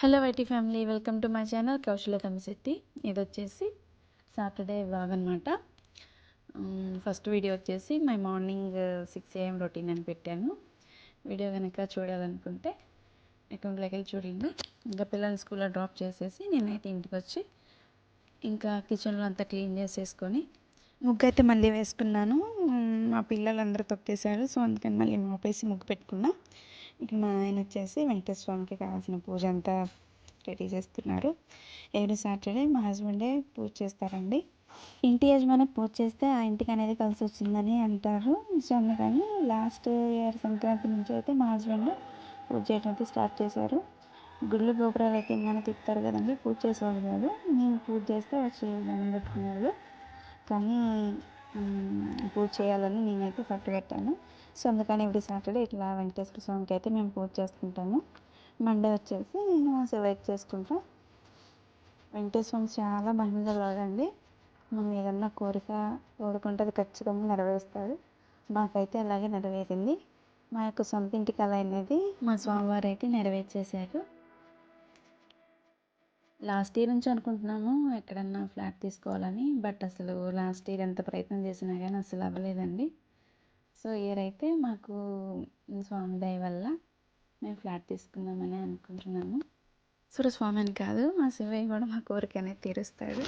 Hello YT family welcome to my channel Kousala Tammisetti ఇది వచ్చేసి Saturday vlog అనమాట first video వచ్చేసి my morning six AM routine అని పెట్టాను. వీడియో కనుక చూడాలనుకుంటే అకౌంట్లోకి వెళ్ళి చూడండి. ఇంకా పిల్లల్ని స్కూల్లో డ్రాప్ చేసేసి నేనైతే ఇంటికి వచ్చి ఇంకా కిచెన్లో అంతా క్లీన్ చేసేసుకొని ముగ్గు అయితే మళ్ళీ వేసుకున్నాను. మా పిల్లలందరూ తొక్కేశారు సో అందుకని మళ్ళీ మోపేసి ముగ్గు పెట్టుకున్నా. మా ఆయన వచ్చేసి వెంకటేశ్వర స్వామికి కావాల్సిన పూజ అంతా రెడీ చేస్తున్నారు. Every Saturday? మా హస్బెండే పూజ చేస్తారండి. ఇంటి యజమాని పూజ చేస్తే ఆ ఇంటికి అనేది కలిసి వచ్చిందని అంటారు. సో అందుకని లాస్ట్ ఇయర్ సంక్రాంతి నుంచి అయితే మా హస్బెండ్ పూజ చేయడం అయితే స్టార్ట్ చేశారు. గుళ్ళు గోపురాలు అయితే ఇంకా తిప్పుతారు కదండి. పూజ చేసేవాళ్ళు కాదు. నేను పూజ చేస్తే వచ్చి దండం పెట్టుకునేవాళ్ళు. కానీ పూజ చేయాలని నేనైతే పట్టు పెట్టాను సో అందుకని ఎవ్రీ సాటర్డే ఇట్లా వెంకటేశ్వర స్వామికి అయితే మేము పూజ చేసుకుంటాము. మండే వచ్చేసి నేను సెలెక్ట్ చేసుకుంటాం. వెంకటేశ్వర స్వామి చాలా మహిమగలవాడండి మనం ఏదన్నా కోరిక కోరుకుంటే అది ఖచ్చితంగా నెరవేరుస్తాడు. మాకైతే అలాగే నెరవేరింది. మా యొక్క సొంత ఇంటి కళ అనేది మా స్వామివారు అయితే నెరవేర్చేశారు. లాస్ట్ ఇయర్ నుంచి అనుకుంటున్నాము ఎక్కడన్నా ఫ్లాట్ తీసుకోవాలని బట్ అసలు లాస్ట్ ఇయర్ ఎంత ప్రయత్నం చేసినా కానీ అసలు అవ్వలేదండి. సో ఇయర్ అయితే మాకు స్వామి దయ వల్ల మేము ఫ్లాట్ తీసుకుందామని అనుకుంటున్నాము. సురస్వామి అని కాదు మా శివయ్య కూడా మా కోరిక అనేది తీరుస్తాడు.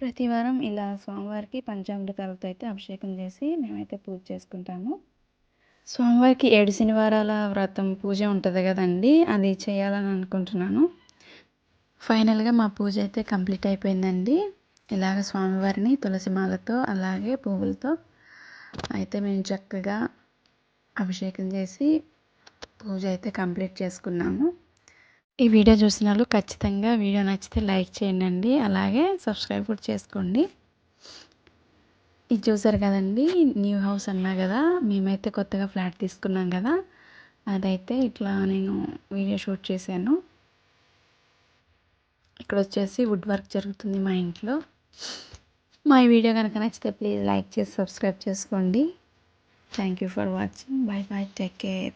ప్రతి వారం ఇలా స్వామివారికి పంచామృతాలతో అయితే అభిషేకం చేసి మేమైతే పూజ చేసుకుంటాము. స్వామివారికి ఏడు శనివారాల వ్రతం పూజ ఉంటుంది కదండి అది చేయాలని అనుకుంటున్నాను. ఫైనల్గా మా పూజ అయితే కంప్లీట్ అయిపోయిందండి. ఇలాగ స్వామివారిని తులసి మాలతో అలాగే పువ్వులతో అయితే మేము చక్కగా అభిషేకం చేసి పూజ అయితే కంప్లీట్ చేసుకున్నాము. ఈ వీడియో చూసిన వాళ్ళు ఖచ్చితంగా వీడియో నచ్చితే లైక్ చేయండి అలాగే సబ్స్క్రైబ్ కూడా చేసుకోండి. ఇది చూసారు కదండి న్యూ హౌస్ అన్నా కదా మేమైతే కొత్తగా ఫ్లాట్ తీసుకున్నాం కదా అదైతే ఇట్లా నేను వీడియో షూట్ చేశాను. ఇక్కడ వచ్చేసి వుడ్ వర్క్ జరుగుతుంది మా ఇంట్లో. మా ఈ వీడియో కనుక నచ్చితే ప్లీజ్ లైక్ చేసి సబ్స్క్రైబ్ చేసుకోండి. Thank you for watching bye bye take care